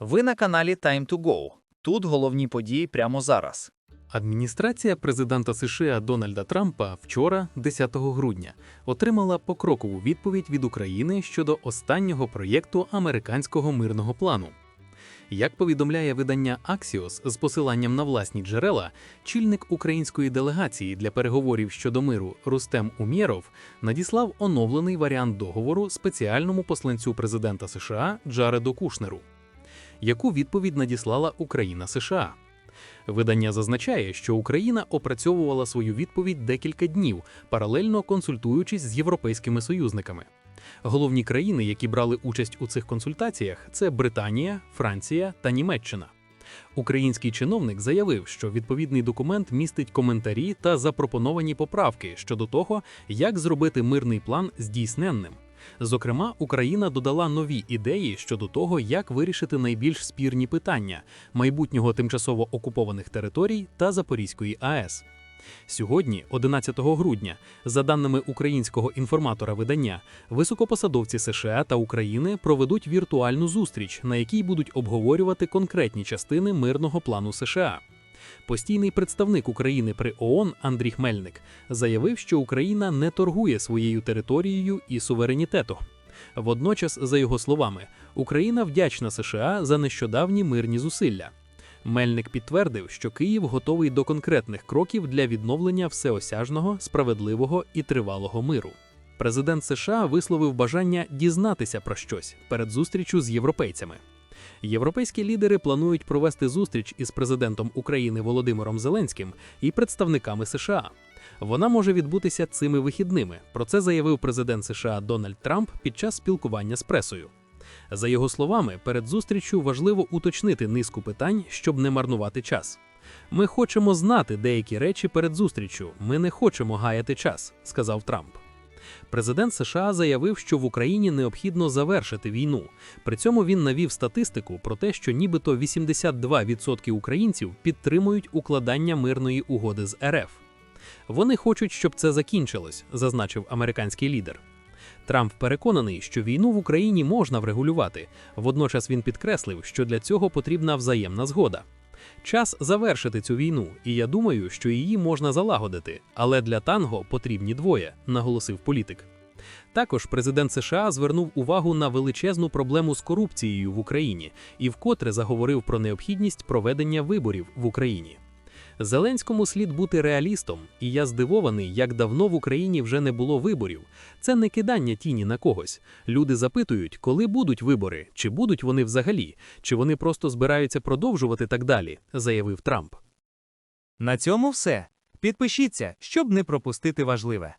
Ви на каналі Time to Go. Тут головні події прямо зараз. Адміністрація президента США Дональда Трампа вчора, 10 грудня, отримала покрокову відповідь від України щодо останнього проєкту американського мирного плану. Як повідомляє видання Axios з посиланням на власні джерела, чільник української делегації для переговорів щодо миру Рустем Умєров надіслав оновлений варіант договору спеціальному посланцю президента США Джареду Кушнеру. Яку відповідь надіслала Україна США? Видання зазначає, що Україна опрацьовувала свою відповідь декілька днів, паралельно консультуючись з європейськими союзниками. Головні країни, які брали участь у цих консультаціях, це Британія, Франція та Німеччина. Український чиновник заявив, що відповідний документ містить коментарі та запропоновані поправки щодо того, як зробити мирний план здійсненним. Зокрема, Україна додала нові ідеї щодо того, як вирішити найбільш спірні питання майбутнього тимчасово окупованих територій та Запорізької АЕС. Сьогодні, 11 грудня, за даними українського інформатора видання, високопосадовці США та України проведуть віртуальну зустріч, на якій будуть обговорювати конкретні частини мирного плану США. Постійний представник України при ООН Андрій Хмельник заявив, що Україна не торгує своєю територією і суверенітетом. Водночас, за його словами, Україна вдячна США за нещодавні мирні зусилля. Мельник підтвердив, що Київ готовий до конкретних кроків для відновлення всеосяжного, справедливого і тривалого миру. Президент США висловив бажання дізнатися про щось перед зустрічю з європейцями. Європейські лідери планують провести зустріч із президентом України Володимиром Зеленським і представниками США. Вона може відбутися цими вихідними. Про це заявив президент США Дональд Трамп під час спілкування з пресою. За його словами, перед зустрічю важливо уточнити низку питань, щоб не марнувати час. Ми хочемо знати деякі речі перед зустрічю. Ми не хочемо гаяти час, сказав Трамп. Президент США заявив, що в Україні необхідно завершити війну. При цьому він навів статистику про те, що нібито 82% українців підтримують укладання мирної угоди з РФ. Вони хочуть, щоб це закінчилось, зазначив американський лідер. Трамп переконаний, що війну в Україні можна врегулювати. Водночас він підкреслив, що для цього потрібна взаємна згода. Час завершити цю війну, і я думаю, що її можна залагодити, але для танго потрібні двоє, наголосив політик. Також президент США звернув увагу на величезну проблему з корупцією в Україні і вкотре заговорив про необхідність проведення виборів в Україні. Зеленському слід бути реалістом, і я здивований, як давно в Україні вже не було виборів. Це не кидання тіні на когось. Люди запитують, коли будуть вибори, чи будуть вони взагалі, чи вони просто збираються продовжувати так далі, заявив Трамп. На цьому все. Підпишіться, щоб не пропустити важливе.